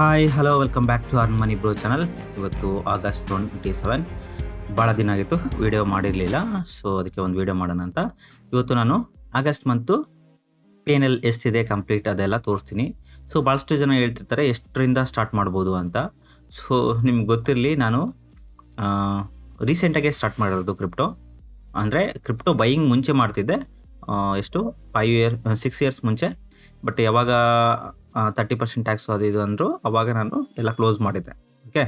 Hi hello welcome back to earn money bro channel ಇವತ್ತು August twenty seven ಭಾಳ ದಿನ ಆಗಿತ್ತು ವಿಡಿಯೋ ಮಾಡಿರಲಿಲ್ಲ ಸೊ ಅದಕ್ಕೆ ಒಂದು ವಿಡಿಯೋ ಮಾಡೋಣ ಅಂತ. ಇವತ್ತು ನಾನು August month P N L ಎಷ್ಟಿದೆ ಕಂಪ್ಲೀಟ್ ಅದೆಲ್ಲ ತೋರಿಸ್ತೀನಿ. ಸೊ ಭಾಳಷ್ಟು ಜನ ಹೇಳ್ತಿರ್ತಾರೆ, ಎಷ್ಟರಿಂದ ಸ್ಟಾರ್ಟ್ ಮಾಡ್ಬೋದು ಅಂತ. ಸೊ ನಿಮ್ಗೆ ಗೊತ್ತಿರಲಿ, ನಾನು ರೀಸೆಂಟಾಗೆ ಸ್ಟಾರ್ಟ್ ಮಾಡಿರೋದು ಕ್ರಿಪ್ಟೋ ಅಂದರೆ ಕ್ರಿಪ್ಟೋ ಬೈಯಿಂಗ್ ಮುಂಚೆ ಮಾಡ್ತಿದ್ದೆ ಎಷ್ಟು? ಫೈವ್ ಇಯರ್ ಸಿಕ್ಸ್ ಇಯರ್ಸ್ ಮುಂಚೆ. ಬಟ್ ಯಾವಾಗ ತರ್ಟಿ ಪರ್ಸೆಂಟ್ ಟ್ಯಾಕ್ಸ್ ಅದು ಇದು ಅಂದರು, ಅವಾಗ ನಾನು ಎಲ್ಲ ಕ್ಲೋಸ್ ಮಾಡಿದ್ದೆ. ಓಕೆ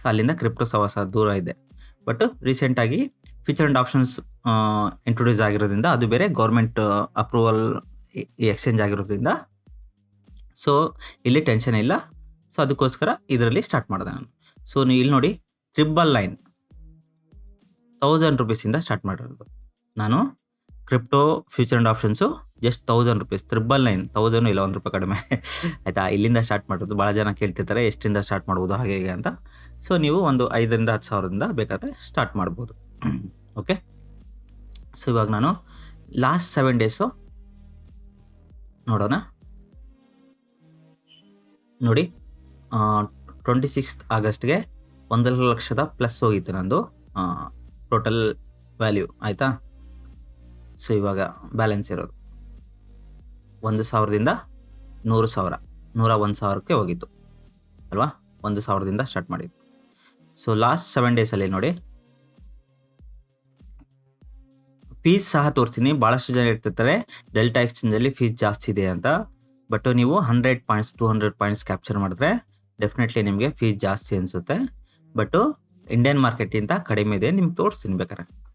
ಸೊ ಅಲ್ಲಿಂದ ಕ್ರಿಪ್ಟೋ ಸವಾಸ ದೂರ ಇದೆ. ಬಟ್ ರೀಸೆಂಟಾಗಿ ಫೀಚರ್ ಆ್ಯಂಡ್ ಆಪ್ಷನ್ಸ್ ಇಂಟ್ರೊಡ್ಯೂಸ್ ಆಗಿರೋದ್ರಿಂದ ಅದು ಬೇರೆ ಗೌರ್ಮೆಂಟ್ ಅಪ್ರೂವಲ್ ಎಕ್ಸ್ಚೇಂಜ್ ಆಗಿರೋದ್ರಿಂದ. ಸೊ ಇಲ್ಲಿ ಟೆನ್ಷನ್ ಇಲ್ಲ. ಸೊ ಅದಕ್ಕೋಸ್ಕರ ಇದರಲ್ಲಿ ಸ್ಟಾರ್ಟ್ ಮಾಡಿದೆ ನಾನು. ಸೊ ನೀವು ಇಲ್ಲಿ ನೋಡಿ ಟ್ರಿಬಲ್ ಲೈನ್ ತೌಸಂಡ್ ರುಪೀಸಿಂದ ಸ್ಟಾರ್ಟ್ ಮಾಡಿರೋದು. ನಾನು crypto future and options just thousand rupees triple nine thousand ಇಲ್ಲ ಒಂದು ರೂಪಾಯಿ ಕಡಿಮೆ. ಆಯಿತಾ? ಇಲ್ಲಿಂದ ಸ್ಟಾರ್ಟ್ ಮಾಡೋದು ಭಾಳ ಜನ ಕೇಳ್ತಿರ್ತಾರೆ, ಎಷ್ಟಿಂದ ಸ್ಟಾರ್ಟ್ ಮಾಡ್ಬೋದು, ಹಾಗೆ ಹೇಗೆ ಅಂತ. ಸೊ ನೀವು ಒಂದು ಐದರಿಂದ ಹತ್ತು ಸಾವಿರದಿಂದ ಬೇಕಾದರೆ ಸ್ಟಾರ್ಟ್ ಮಾಡ್ಬೋದು. ಓಕೆ ಸೊ ಇವಾಗ ನಾನು ಲಾಸ್ಟ್ ಸೆವೆನ್ ಡೇಸು ನೋಡೋಣ. ನೋಡಿ ಟ್ವೆಂಟಿ ಸಿಕ್ಸ್ತ್ ಆಗಸ್ಟ್ಗೆ ಒಂದು ಲಕ್ಷದ ಪ್ಲಸ್ ಹೋಗಿತ್ತು ನಂದು ಟೋಟಲ್ ವ್ಯಾಲ್ಯೂ ಆಯಿತಾ? ಸೊ ಇವಾಗ ಬ್ಯಾಲೆನ್ಸ್ ಇರೋದು. ಒಂದು ಸಾವಿರದಿಂದ ನೂರು ಸಾವಿರ. ನೂರ ಒಂದು ಸಾವಿರಕ್ಕೆ ಹೋಗಿತ್ತು. ಅಲ್ವಾ? ಒಂದು ಸಾವಿರದಿಂದ ಸ್ಟಾರ್ಟ್ ಮಾಡಿದ್ದು. ಸೊ ಲಾಸ್ಟ್ ಸೆವೆನ್ ಡೇಸಲ್ಲಿ ನೋಡಿ. ಫೀಸ್ ಸಹ ತೋರಿಸ್ತೀನಿ. ಭಾಳಷ್ಟು ಜನ ಇರ್ತಿರ್ತಾರೆ ಡೆಲ್ಟಾ ಎಕ್ಸ್ಚೇಂಜಲ್ಲಿ ಫೀಸ್ ಜಾಸ್ತಿ ಇದೆ ಅಂತ. ಬಟ್ ನೀವು hundred points two hundred points capture ಮಾಡಿದ್ರೆ ಡೆಫಿನೆಟ್ಲಿ ನಿಮಗೆ ಫೀಸ್ ಜಾಸ್ತಿ ಅನಿಸುತ್ತೆ. ಬಟ್ ಇಂಡಿಯನ್ ಮಾರ್ಕೆಟಿಂದ ಕಡಿಮೆ ಇದೆ. ನಿಮ್ಗೆ ತೋರಿಸ್ತೀನಿ ಬೇಕಾರೆ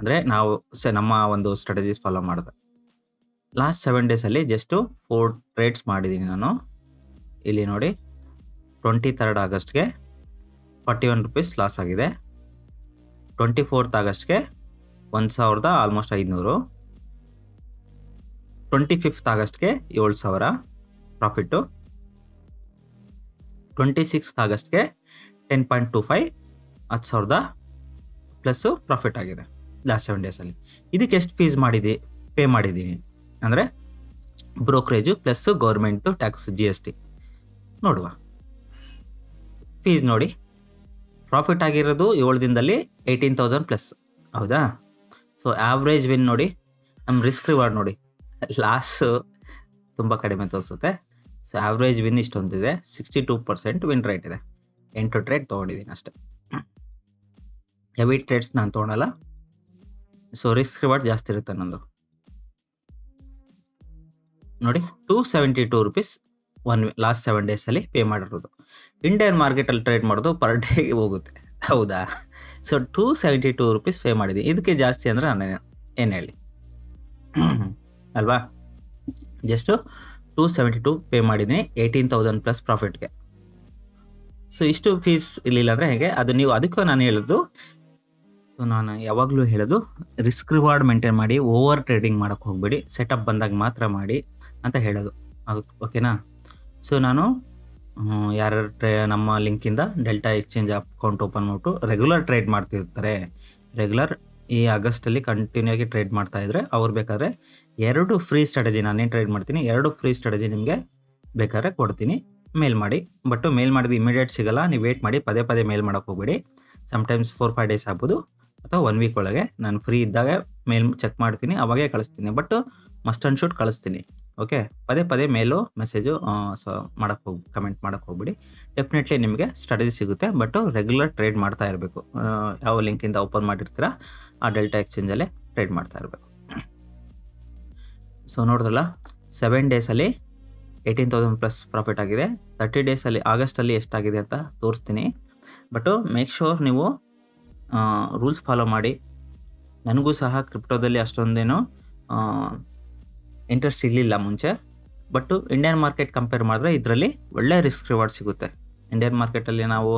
ಅಂದರೆ ನಾವು ಸ ನಮ್ಮ ಒಂದು ಸ್ಟ್ರಾಟಜೀಸ್ ಫಾಲೋ ಮಾಡಿದೆ. ಲಾಸ್ಟ್ ಸೆವೆನ್ ಡೇಸಲ್ಲಿ ಜಸ್ಟು ಫೋರ್ ಟ್ರೇಡ್ಸ್ ಮಾಡಿದ್ದೀನಿ ನಾನು. ಇಲ್ಲಿ ನೋಡಿ ಟ್ವೆಂಟಿ ತರ್ಡ್ ಆಗಸ್ಟ್ಗೆ ಫಾರ್ಟಿ ಒನ್ ರುಪೀಸ್ ಲಾಸ್ ಆಗಿದೆ. ಟ್ವೆಂಟಿ ಫೋರ್ತ್ ಆಗಸ್ಟ್ಗೆ ಒಂದು ಸಾವಿರದ ಆಲ್ಮೋಸ್ಟ್ ಐದುನೂರು. ಟ್ವೆಂಟಿ ಫಿಫ್ತ್ ಆಗಸ್ಟ್ಗೆ ಏಳು ಸಾವಿರ ಪ್ರಾಫಿಟ್ಟು ಟ್ವೆಂಟಿ ಸಿಕ್ಸ್ತ್ ಆಗಸ್ಟ್ಗೆ ಟೆನ್ ಪಾಯಿಂಟ್ ಟು ಫೈವ್ ಹತ್ತು ಸಾವಿರದ ಪ್ಲಸ್ಸು ಪ್ರಾಫಿಟ್ ಆಗಿದೆ. ಲಾಸ್ಟ್ ಸೆವೆನ್ ಡೇಸಲ್ಲಿ ಇದಕ್ಕೆ ಎಷ್ಟು ಫೀಸ್ ಮಾಡಿದೆ ಪೇ ಮಾಡಿದ್ದೀನಿ ಅಂದರೆ brokerage plus government tax G S T ನೋಡುವ. ಫೀಸ್ ನೋಡಿ. ಪ್ರಾಫಿಟ್ ಆಗಿರೋದು ಏಳು ದಿನದಲ್ಲಿ ಏಯ್ಟೀನ್ ತೌಸಂಡ್ ಪ್ಲಸ್ ಹೌದಾ? ಸೊ ಆವ್ರೇಜ್ ವಿನ್ ನೋಡಿ. ನಮ್ಮ ರಿಸ್ಕ್ ರಿವಾರ್ಡ್ ನೋಡಿ. ಲಾಸ್ ತುಂಬ ಕಡಿಮೆ ತೋರಿಸುತ್ತೆ. So average win ಇಷ್ಟೊಂದಿದೆ. Sixty two percent win rate ಇದೆ. ಎಂಟು ಟ್ರೇಡ್ ತೊಗೊಂಡಿದ್ದೀನಿ ಅಷ್ಟೇ. ಹೆವಿ ಟ್ರೇಡ್ಸ್ ನಾನು ತೊಗೊಳಲ್ಲ. ಸೊ ರಿಸ್ಕ್ ರಿವಾರ್ಡ್ ಜಾಸ್ತಿ ಇರುತ್ತೆ ನಂದು. ನೋಡಿ two seventy two rupees one last seven ಡೇಸಲ್ಲಿ ಪೇ ಮಾಡಿರೋದು. ಇಂಡಿಯನ್ ಮಾರ್ಕೆಟಲ್ಲಿ ಟ್ರೇಡ್ ಮಾಡೋದು ಪರ್ ಡೇಗೆ ಹೋಗುತ್ತೆ. ಹೌದಾ? So two seventy two rupees pay ಮಾಡಿದ್ದೀನಿ ಇದಕ್ಕೆ ಜಾಸ್ತಿ ಅಂದರೆ ನಾನು ಏನು ಹೇಳಿ? ಅಲ್ವಾ? Just two seventy two pay ಮಾಡಿದ್ದೀನಿ ಏಯ್ಟೀನ್ ತೌಸಂಡ್ ಪ್ಲಸ್ ಪ್ರಾಫಿಟ್ಗೆ ಸೊ ಇಷ್ಟು ಫೀಸ್ ಇರಲಿಲ್ಲ ಅಂದರೆ ಹೇಗೆ? ಅದು ನೀವು, ಅದಕ್ಕೂ ನಾನು ಹೇಳೋದು ಸೊ ನಾನು ಯಾವಾಗಲೂ ಹೇಳೋದು ರಿಸ್ಕ್ ರಿವಾರ್ಡ್ ಮೇಂಟೈನ್ ಮಾಡಿ ಓವರ್ ಟ್ರೇಡಿಂಗ್ ಮಾಡೋಕ್ಕೆ ಹೋಗಬೇಡಿ ಸೆಟಪ್ ಬಂದಾಗ ಮಾತ್ರ ಮಾಡಿ ಅಂತ ಹೇಳೋದು. ಓಕೆನಾ ಸೊ ನಾನು ಯಾರ್ಯಾರು ಟ್ರೇ, ನಮ್ಮ ಲಿಂಕಿಂದ ಡೆಲ್ಟಾ ಎಕ್ಸ್ಚೇಂಜ್ ಅಕೌಂಟ್ ಓಪನ್ ಮಾಡಿಬಿಟ್ಟು ರೆಗ್ಯುಲರ್ ಟ್ರೇಡ್ ಮಾಡ್ತಿರ್ತಾರೆ. ರೆಗ್ಯುಲರ್ ಈ ಆಗಸ್ಟಲ್ಲಿ ಕಂಟಿನ್ಯೂ ಆಗಿ ಟ್ರೇಡ್ ಮಾಡ್ತಾ ಇದ್ರೆ, ಅವ್ರು ಬೇಕಾದ್ರೆ ಎರಡು ಫ್ರೀ ಸ್ಟ್ರಾಟಜಿ ನಾನೇನು ಟ್ರೇಡ್ ಮಾಡ್ತೀನಿ. ಎರಡು ಫ್ರೀ ಸ್ಟ್ರಾಟಜಿ ನಿಮಗೆ ಬೇಕಾದ್ರೆ ಕೊಡ್ತೀನಿ. ಮೇಲ್ ಮಾಡಿ. ಬಟ್ ಮೇಲ್ ಮಾಡಿದ ಇಮಿಡಿಯೇಟ್ ಸಿಗಲ್ಲ. ನೀವು ವೇಟ್ ಮಾಡಿ. ಪದೇ ಪದೇ ಮೇಲ್ ಮಾಡೋಕೆ ಹೋಗ್ಬೇಡಿ. ಸಮ್ಟೈಮ್ಸ್ ಫೋರ್ ಫೈವ್ ಡೇಸ್ ಆಗ್ಬೋದು. ಅಥವಾ ಒನ್ ವೀಕ್ ಒಳಗೆ ನಾನು ಫ್ರೀ ಇದ್ದಾಗ ಮೇಲ್ ಚೆಕ್ ಮಾಡ್ತೀನಿ, ಅವಾಗೇ ಕಳಿಸ್ತೀನಿ. ಬಟ್ ಮಸ್ಟ್ ಆ್ಯಂಡ್ ಶೂಟ್ ಕಳಿಸ್ತೀನಿ. ಓಕೆ ಪದೇ ಪದೇ ಮೇಲು ಮೆಸೇಜು ಸೊ ಮಾಡೋಕ್ಕೆ ಹೋಗಿ ಕಮೆಂಟ್ ಮಾಡೋಕ್ಕೆ ಹೋಗ್ಬಿಡಿ. ಡೆಫಿನೆಟ್ಲಿ ನಿಮಗೆ ಸ್ಟಡೀಸ್ ಸಿಗುತ್ತೆ ಬಟ್ ರೆಗ್ಯುಲರ್ ಟ್ರೇಡ್ ಮಾಡ್ತಾ ಇರಬೇಕು. ಯಾವ ಲಿಂಕಿಂದ ಓಪನ್ ಮಾಡಿರ್ತೀರಾ, ಆ ಡೆಲ್ಟಾ ಎಕ್ಸ್ಚೇಂಜಲ್ಲೇ ಟ್ರೇಡ್ ಮಾಡ್ತಾ ಇರಬೇಕು. ಸೊ ನೋಡಿದ್ರಲ್ಲ ಸೆವೆನ್ ಡೇಸಲ್ಲಿ ಏಯ್ಟೀನ್ ತೌಸಂಡ್ ಪ್ಲಸ್ ಪ್ರಾಫಿಟ್ ಆಗಿದೆ. ತರ್ಟಿ ಡೇಸಲ್ಲಿ ಆಗಸ್ಟಲ್ಲಿ ಎಷ್ಟಾಗಿದೆ ಅಂತ ತೋರಿಸ್ತೀನಿ. ಬಟ್ ಮೇಕ್ ಶೋರ್ ನೀವು ರೂಲ್ಸ್ ಫಾಲೋ ಮಾಡಿ. ನನಗೂ ಸಹ ಕ್ರಿಪ್ಟೋದಲ್ಲಿ ಅಷ್ಟೊಂದೇನು ಇಂಟ್ರೆಸ್ಟ್ ಇರಲಿಲ್ಲ ಮುಂಚೆ. ಬಟ್ಟು ಇಂಡಿಯನ್ ಮಾರ್ಕೆಟ್ ಕಂಪೇರ್ ಮಾಡಿದ್ರೆ ಇದರಲ್ಲಿ ಒಳ್ಳೆ ರಿಸ್ಕ್ ರಿವಾರ್ಡ್ ಸಿಗುತ್ತೆ. ಇಂಡಿಯನ್ ಮಾರ್ಕೆಟಲ್ಲಿ ನಾವು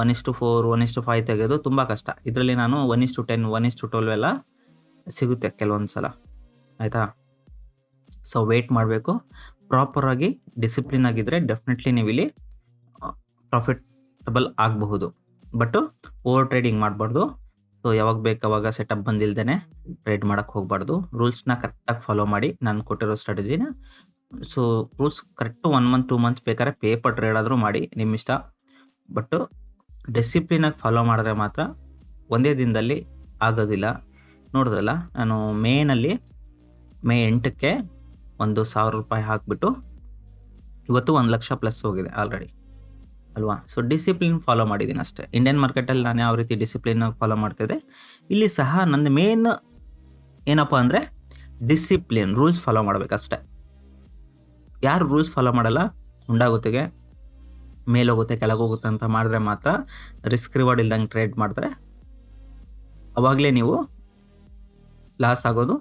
one is to four one is to five ತೆಗೆಯೋದು ತುಂಬ ಕಷ್ಟ. ಇದರಲ್ಲಿ ನಾನು one is to ten one is to twelve ಎಲ್ಲ ಸಿಗುತ್ತೆ ಕೆಲವೊಂದು ಸಲ. ಆಯಿತಾ? ಸೊ ವೆಯ್ಟ್ ಮಾಡಬೇಕು. ಪ್ರಾಪರಾಗಿ ಡಿಸಿಪ್ಲಿನ್ ಆಗಿದ್ದರೆ ಡೆಫಿನೆಟ್ಲಿ ನೀವು ಇಲ್ಲಿ ಪ್ರಾಫಿಟಬಲ್ ಆಗಬಹುದು. ಬಟ್ಟು ಓವರ್ ಟ್ರೇಡಿಂಗ್ ಮಾಡಬಾರ್ದು. ಸೊ ಯಾವಾಗ ಬೇಕು ಅವಾಗ ಸೆಟಪ್ ಬಂದಿಲ್ದೇ ಟ್ರೇಡ್ ಮಾಡೋಕ್ಕೆ ಹೋಗಬಾರ್ದು. ರೂಲ್ಸ್ನ ಕರೆಕ್ಟಾಗಿ ಫಾಲೋ ಮಾಡಿ ನಾನು ಕೊಟ್ಟಿರೋ ಸ್ಟ್ರಾಟಜಿನ so rules correct one month two month ಬೇಕಾದ್ರೆ ಪೇಪರ್ ಟ್ರೇಡ್ ಆದರೂ ಮಾಡಿ ನಿಮ್ಮ ಇಷ್ಟ ಬಟ್ ಡಿಸಿಪ್ಲಿನಾಗಿ ಫಾಲೋ ಮಾಡಿದ್ರೆ ಮಾತ್ರ ಒಂದೇ ದಿನದಲ್ಲಿ ಆಗೋದಿಲ್ಲ. ನೋಡಿದ್ರಲ್ಲ, ನಾನು ಮೇನಲ್ಲಿ ಮೇ ಎಂಟಕ್ಕೆ ಒಂದು ಸಾವಿರ ರೂಪಾಯಿ ಹಾಕಿಬಿಟ್ಟು ಇವತ್ತು ಒಂದು ಲಕ್ಷ ಪ್ಲಸ್ ಹೋಗಿದೆ ಆಲ್ರೆಡಿ ಅಲ್ವಾ? ಸೊ ಡಿಸಿಪ್ಲಿನ್ ಫಾಲೋ ಮಾಡಿದ್ದೀನಿ ಅಷ್ಟೇ. ಇಂಡಿಯನ್ ಮಾರ್ಕೆಟಲ್ಲಿ ನಾನು ಯಾವ ರೀತಿ ಡಿಸಿಪ್ಲಿನ್ ಫಾಲೋ ಮಾಡ್ತಿದ್ದೆ, ಇಲ್ಲಿ ಸಹ ನನ್ನ ಮೇನ್ ಏನಪ್ಪ ಅಂದರೆ ಡಿಸಿಪ್ಲಿನ್ ರೂಲ್ಸ್ ಫಾಲೋ ಮಾಡಬೇಕಷ್ಟೆ. ಯಾರು ರೂಲ್ಸ್ ಫಾಲೋ ಮಾಡಲ್ಲ? ಉಂಡಾಗುತ್ತಿಗೆ, ಮೇಲೋಗುತ್ತೆ, ಕೆಳಗೋಗುತ್ತೆ ಅಂತ ಮಾಡಿದ್ರೆ ಮಾತ್ರ ರಿಸ್ಕ್ ರಿವಾರ್ಡ್ ಇಲ್ದಂಗೆ ಟ್ರೇಡ್ ಮಾಡಿದ್ರೆ ಅವಾಗಲೇ ನೀವು ಲಾಸ್ ಆಗೋದು,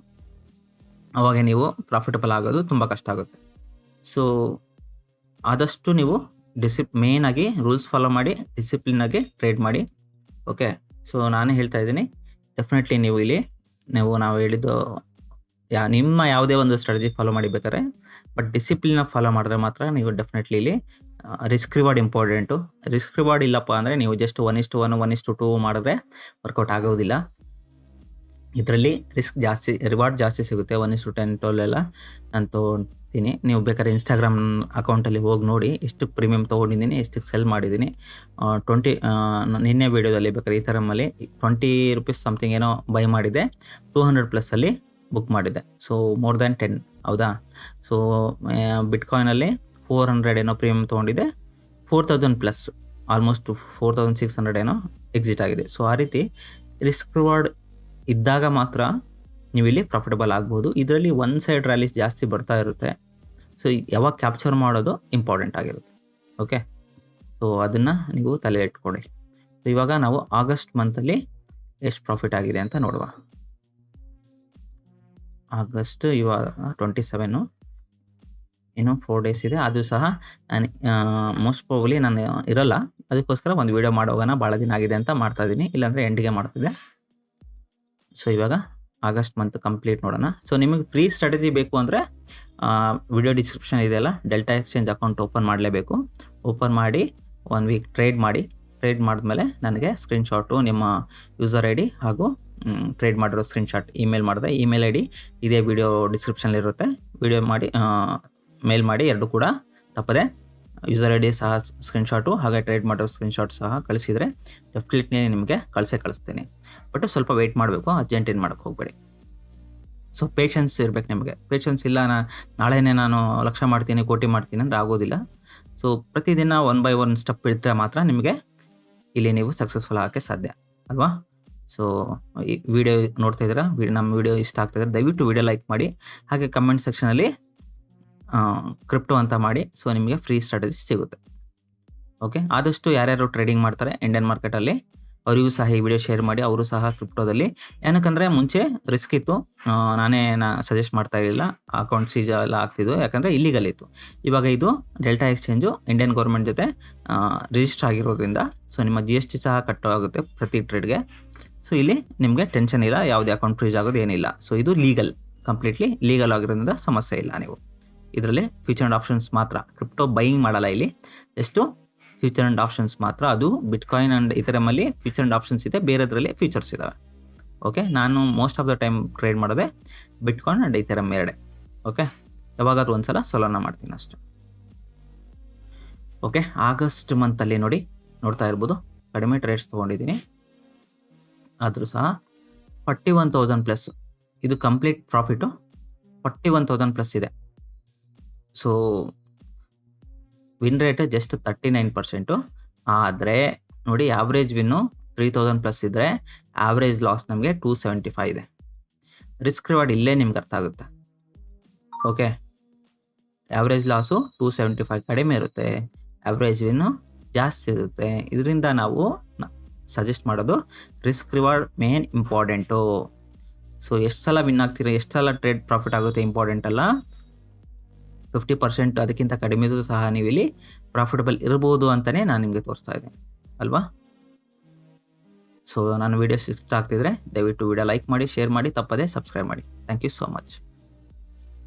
ಅವಾಗ ನೀವು ಪ್ರಾಫಿಟಬಲ್ ಆಗೋದು ತುಂಬ ಕಷ್ಟ ಆಗುತ್ತೆ. ಸೊ ಆದಷ್ಟು ನೀವು ಡಿಸಿಪ್ ಆಗಿ ರೂಲ್ಸ್ ಫಾಲೋ ಮಾಡಿ ಡಿಸಿಪ್ಲಿನಾಗಿ ಟ್ರೇಡ್ ಮಾಡಿ. ಓಕೆ ಸೊ ನಾನೇ ಹೇಳ್ತಾ ಇದ್ದೀನಿ. ಡೆಫಿನೆಟ್ಲಿ ನೀವು ಇಲ್ಲಿ, ನೀವು ನಾವು ಹೇಳಿದ್ದು, ಯಾ, ನಿಮ್ಮ ಯಾವುದೇ ಒಂದು ಸ್ಟ್ರಾಟಜಿ ಫಾಲೋ ಮಾಡಿ ಬೇಕಾದ್ರೆ ಬಟ್ ಡಿಸಿಪ್ಲಿನ ಫಾಲೋ ಮಾಡಿದ್ರೆ ಮಾತ್ರ ನೀವು ಡೆಫಿನೆಟ್ಲಿ ಇಲ್ಲಿ risk reward important risk reward ಇಲ್ಲಪ್ಪ ಅಂದರೆ ನೀವು ಜಸ್ಟ್ ಒನ್ ಇಷ್ಟು ಒನ್ ಒನ್ ಇಷ್ಟು ಟೂ ಮಾಡಿದ್ರೆ ವರ್ಕೌಟ್ ಆಗೋದಿಲ್ಲ. ಇದರಲ್ಲಿ ರಿಸ್ಕ್ ಜಾಸ್ತಿ ರಿವಾರ್ಡ್ ಜಾಸ್ತಿ ಸಿಗುತ್ತೆ. ಒನ್ ಇಷ್ಟು ಟೆನ್ ಟೋಲ್ ಎಲ್ಲ. ನಾನು ತೊಗೊತೀನಿ ನೀವು ಬೇಕಾದ್ರೆ ಇನ್ಸ್ಟಾಗ್ರಾಮ್ ಅಕೌಂಟಲ್ಲಿ ಹೋಗಿ ನೋಡಿ ಎಷ್ಟು ಪ್ರೀಮಿಯಮ್ ತೊಗೊಂಡಿದ್ದೀನಿ ಎಷ್ಟಕ್ಕೆ ಸೆಲ್ ಮಾಡಿದ್ದೀನಿ. ಟ್ವೆಂಟಿ ನಿನ್ನೆ ವೀಡಿಯೋದಲ್ಲಿ ಬೇಕಾದ್ರೆ ಈ ಥರಮಲ್ಲಿ ಟ್ವೆಂಟಿ ರುಪೀಸ್ ಸಮಥಿಂಗ್ ಏನೋ ಬೈ ಮಾಡಿದೆ. ಟೂ ಹಂಡ್ರೆಡ್ ಪ್ಲಸ್ಸಲ್ಲಿ ಬುಕ್ ಮಾಡಿದೆ. ಸೊ ಮೋರ್ ದ್ಯಾನ್ ಟೆನ್ ಹೌದಾ? ಸೊ ಬಿಟ್ಕಾಯಿನಲ್ಲಿ ಫೋರ್ ಹಂಡ್ರೆಡ್ ಏನೋ premium ತೊಗೊಂಡಿದೆ. Four thousand plus almost four thousand six hundred ಏನೋ ಎಕ್ಸಿಟ್ ಆಗಿದೆ. ಸೊ ಆ ರೀತಿ ರಿಸ್ಕ್ ರಿವಾರ್ಡ್ ಇದ್ದಾಗ ಮಾತ್ರ ನೀವು ಇಲ್ಲಿ ಪ್ರಾಫಿಟಬಲ್ ಆಗ್ಬೋದು. ಇದರಲ್ಲಿ ಒನ್ ಸೈಡ್ ರ್ಯಾಲೀಸ್ ಜಾಸ್ತಿ ಬರ್ತಾ ಇರುತ್ತೆ. ಸೊ ಯಾವಾಗ ಕ್ಯಾಪ್ಚರ್ ಮಾಡೋದು ಇಂಪಾರ್ಟೆಂಟ್ ಆಗಿರುತ್ತೆ. ಓಕೆ ಸೊ ಅದನ್ನು ನೀವು ತಲೆ ಇಟ್ಕೊಳ್ಳಿ ಸೊ ಇವಾಗ ನಾವು ಆಗಸ್ಟ್ ಮಂತಲ್ಲಿ ಎಷ್ಟು ಪ್ರಾಫಿಟ್ ಆಗಿದೆ ಅಂತ ನೋಡುವ. ಆಗಸ್ಟ್ ಇವಾಗ ಟ್ವೆಂಟಿ ಸೆವೆನು ಇನ್ನೂ ಫೋರ್ ಡೇಸ್ ಇದೆ. ಅದು ಸಹ ನಾನು ಮೋಸ್ಟ್ ಪ್ರಾಬಲಿ ನಾನು ಇರಲ್ಲ. ಅದಕ್ಕೋಸ್ಕರ ಒಂದು ವೀಡಿಯೋ ಮಾಡೋಗೋಣ ಭಾಳ ದಿನ ಆಗಿದೆ ಅಂತ ಮಾಡ್ತಾ ಇದ್ದೀನಿ. ಇಲ್ಲಾಂದರೆ ಎಂಡಿಗೆ ಮಾಡ್ತಿದ್ದೆ. ಸೊ ಇವಾಗ ಆಗಸ್ಟ್ ಮಂತ್ ಕಂಪ್ಲೀಟ್ ನೋಡೋಣ. ಸೊ ನಿಮಗೆ ಫ್ರೀ ಸ್ಟ್ರಾಟಜಿ ಬೇಕು ಅಂದರೆ ವಿಡಿಯೋ ಡಿಸ್ಕ್ರಿಪ್ಷನ್ ಇದೆಯಲ್ಲ ಡೆಲ್ಟಾ ಎಕ್ಸ್ಚೇಂಜ್ ಅಕೌಂಟ್ ಓಪನ್ ಮಾಡಲೇಬೇಕು. ಓಪನ್ ಮಾಡಿ ಒನ್ ವೀಕ್ ಟ್ರೇಡ್ ಮಾಡಿ ಟ್ರೇಡ್ ಮಾಡಿದ್ಮೇಲೆ ನನಗೆ ಸ್ಕ್ರೀನ್ಶಾಟು ನಿಮ್ಮ ಯೂಸರ್ ಐ ಡಿ ಹಾಗೂ ಟ್ರೇಡ್ ಮಾಡಿರೋ ಸ್ಕ್ರೀನ್ಶಾಟ್ ಇಮೇಲ್ ಮಾಡಿದೆ ಇಮೇಲ್ ಐ ಡಿ ಇದೇ ವಿಡಿಯೋ ಡಿಸ್ಕ್ರಿಪ್ಷನಲ್ಲಿರುತ್ತೆ ವಿಡಿಯೋ ಮಾಡಿ ಮೇಲ್ ಮಾಡಿ, ಎರಡು ಕೂಡ ತಪ್ಪದೆ ಯೂಸರ್ ಐ ಡಿ ಸಹ ಸ್ಕ್ರೀನ್ಶಾಟು ಹಾಗೆ ಟ್ರೇಡ್ ಮಾಡೋ ಸ್ಕ್ರೀನ್ಶಾಟ್ ಸಹ ಕಳಿಸಿದರೆ ಡೆಫಿನೆಟ್ಲಿ ನಿಮಗೆ ಕಳಿಸೇ ಕಳಿಸ್ತೀನಿ. ಬಟ್ ಸ್ವಲ್ಪ ವೆಯ್ಟ್ ಮಾಡಬೇಕು ಅರ್ಜೆಂಟ್ ಏನು ಮಾಡೋಕ್ಕೆ ಹೋಗಬೇಡಿ. ಸೊ ಪೇಷನ್ಸ್ ಇರಬೇಕು ನಿಮಗೆ. ಪೇಷನ್ಸ್ ಇಲ್ಲ ನಾ ನಾಳೆನೇ ನಾನು ಲಕ್ಷ ಮಾಡ್ತೀನಿ, ಕೋಟಿ ಮಾಡ್ತೀನಿ ಅಂದರೆ ಆಗೋದಿಲ್ಲ. ಸೊ ಪ್ರತಿದಿನ ಒನ್ ಬೈ ಒನ್ ಸ್ಟೆಪ್ ಇದ್ದರೆ ಮಾತ್ರ ನಿಮಗೆ ಇಲ್ಲಿ ನೀವು ಸಕ್ಸಸ್ಫುಲ್ ಆಗೋಕ್ಕೆ ಸಾಧ್ಯ. ಅಲ್ವಾ? ಸೊ ಈ ವಿಡಿಯೋ ನೋಡ್ತಾ ಇದ್ದೀರಾ? ನಮ್ಮ ವಿಡಿಯೋ ಇಷ್ಟ ಆಗ್ತಾಯಿದ್ರೆ ದಯವಿಟ್ಟು ವಿಡಿಯೋ ಲೈಕ್ ಮಾಡಿ. ಹಾಗೆ ಕಮೆಂಟ್ ಸೆಕ್ಷನಲ್ಲಿ ಕ್ರಿಪ್ಟೋ ಅಂತ ಮಾಡಿ ಸೊ ನಿಮಗೆ ಫ್ರೀ ಸ್ಟ್ರಾಟಜಿ ಸಿಗುತ್ತೆ. ಓಕೆ ಆದಷ್ಟು ಯಾರ್ಯಾರು ಟ್ರೇಡಿಂಗ್ ಮಾಡ್ತಾರೆ ಇಂಡಿಯನ್ ಮಾರ್ಕೆಟಲ್ಲಿ ಅವರಿಗೂ ಸಹ ಈ ವಿಡಿಯೋ ಶೇರ್ ಮಾಡಿ, ಅವರು ಸಹ ಕ್ರಿಪ್ಟೋದಲ್ಲಿ ಏನಕ್ಕಂದರೆ ಮುಂಚೆ ರಿಸ್ಕ್ ಇತ್ತು. ನಾನೇ ನಾ ಸಜೆಸ್ಟ್ ಮಾಡ್ತಾ ಇರಲಿಲ್ಲ. ಅಕೌಂಟ್ ಸೀಜ್ ಎಲ್ಲ ಆಗ್ತಿದ್ದು ಯಾಕಂದರೆ ಇಲ್ಲಿಗಲ್ ಇತ್ತು. ಇವಾಗ ಇದು ಡೆಲ್ಟಾ ಎಕ್ಸ್ಚೇಂಜು ಇಂಡಿಯನ್ ಗೌರ್ಮೆಂಟ್ ಜೊತೆ ರಿಜಿಸ್ಟರ್ ಆಗಿರೋದ್ರಿಂದ ಸೊ ನಿಮ್ಮ ಜಿ ಎಸ್ ಟಿ ಸಹ ಕಟ್ ಆಗುತ್ತೆ ಪ್ರತಿ ಟ್ರೇಡ್ಗೆ ಸೊ ಇಲ್ಲಿ ನಿಮಗೆ ಟೆನ್ಷನ್ ಇಲ್ಲ. ಯಾವುದೇ ಅಕೌಂಟ್ ಫ್ರೀಜ್ ಆಗೋದು ಏನಿಲ್ಲ. ಸೊ ಇದು ಲೀಗಲ್ ಕಂಪ್ಲೀಟ್ಲಿ ಲೀಗಲ್ ಆಗಿರೋದ್ರಿಂದ ಸಮಸ್ಯೆ ಇಲ್ಲ ನೀವು. ಇದರಲ್ಲಿ ಫ್ಯೂಚರ್ ಆ್ಯಂಡ್ ಆಪ್ಷನ್ಸ್ ಮಾತ್ರ. ಕ್ರಿಪ್ಟೋ ಬೈಯಿಂಗ್ ಮಾಡಲ್ಲ ಇಲ್ಲಿ. ಎಷ್ಟು ಫ್ಯೂಚರ್ ಆ್ಯಂಡ್ ಆಪ್ಷನ್ಸ್ ಮಾತ್ರ. ಅದು ಬಿಟ್ಕಾಯಿನ್ ಆ್ಯಂಡ್ ಇತರಮಲ್ಲಿ ಫ್ಯೂಚರ್ ಆ್ಯಂಡ್ ಆಪ್ಷನ್ಸ್ ಇದೆ. ಬೇರೆದ್ರಲ್ಲಿ ಫ್ಯೂಚರ್ಸ್ ಇದ್ದಾವೆ ಓಕೆ ನಾನು most of the time trade ಮಾಡೋದೆ ಬಿಟ್ಕಾಯಿನ್ ಆ್ಯಂಡ್ ಇತರಮ್ ಎರಡೇ. ಓಕೆ ಯಾವಾಗಾದ್ರೂ ಒಂದು ಸಲ ಸೊಲೋನ ಮಾಡ್ತೀನಿ ಅಷ್ಟೆ. ಓಕೆ ಆಗಸ್ಟ್ ಮಂತಲ್ಲಿ ನೋಡಿ ನೋಡ್ತಾ ಇರ್ಬೋದು. ಕಡಿಮೆ ಟ್ರೇಡ್ಸ್ ತೊಗೊಂಡಿದ್ದೀನಿ. ಆದರೂ ಸಹ ಫಾರ್ಟಿ ಒನ್ ತೌಸಂಡ್ ಪ್ಲಸ್ ಇದು complete profit forty one thousand plus ಇದೆ. So win rate just thirty nine percent ಆದರೆ ನೋಡಿ average win three thousand plus ಇದ್ದರೆ ಆವ್ರೇಜ್ ಲಾಸ್ ನಮಗೆ ಟೂ ಸೆವೆಂಟಿ ಫೈವ್ ಇದೆ. ರಿಸ್ಕ್ ರಿವಾರ್ಡ್ ಇಲ್ಲೇ ನಿಮ್ಗೆ ಅರ್ಥ ಆಗುತ್ತೆ. Okay average loss two seventy five ಕಡಿಮೆ ಇರುತ್ತೆ. ಆವ್ರೇಜ್ ವಿನ್ನು ಜಾಸ್ತಿ ಇರುತ್ತೆ. ಇದರಿಂದ ನಾವು ಸಜೆಸ್ಟ್ ಮಾಡೋದು risk reward main important so ಎಷ್ಟು ಸಲ ವಿನ್ ಆಗ್ತೀರಾ, ಎಷ್ಟು ಸಲ ಟ್ರೇಡ್ ಪ್ರಾಫಿಟ್ ಆಗುತ್ತೆ ಇಂಪಾರ್ಟೆಂಟ್ ಅಲ್ಲ? ಫಿಫ್ಟಿ ಪರ್ಸೆಂಟ್ ಅದಕ್ಕಿಂತ ಕಡಿಮೆದು ಸಹ ನೀವು ಇಲ್ಲಿ ಪ್ರಾಫಿಟಬಲ್ ಇರ್ಬೋದು ಅಂತಲೇ ನಾನು ನಿಮಗೆ ತೋರಿಸ್ತಾ ಇದ್ದೀನಿ. ಅಲ್ವಾ? ಸೊ ನಾನು ವೀಡಿಯೋಸ್ ಸಿಕ್ಸ್ ಆಗ್ತಿದ್ರೆ ದಯವಿಟ್ಟು ವಿಡಿಯೋ ಲೈಕ್ ಮಾಡಿ ಶೇರ್ ಮಾಡಿ, ತಪ್ಪದೇ ಸಬ್ಸ್ಕ್ರೈಬ್ ಮಾಡಿ. Thank you so much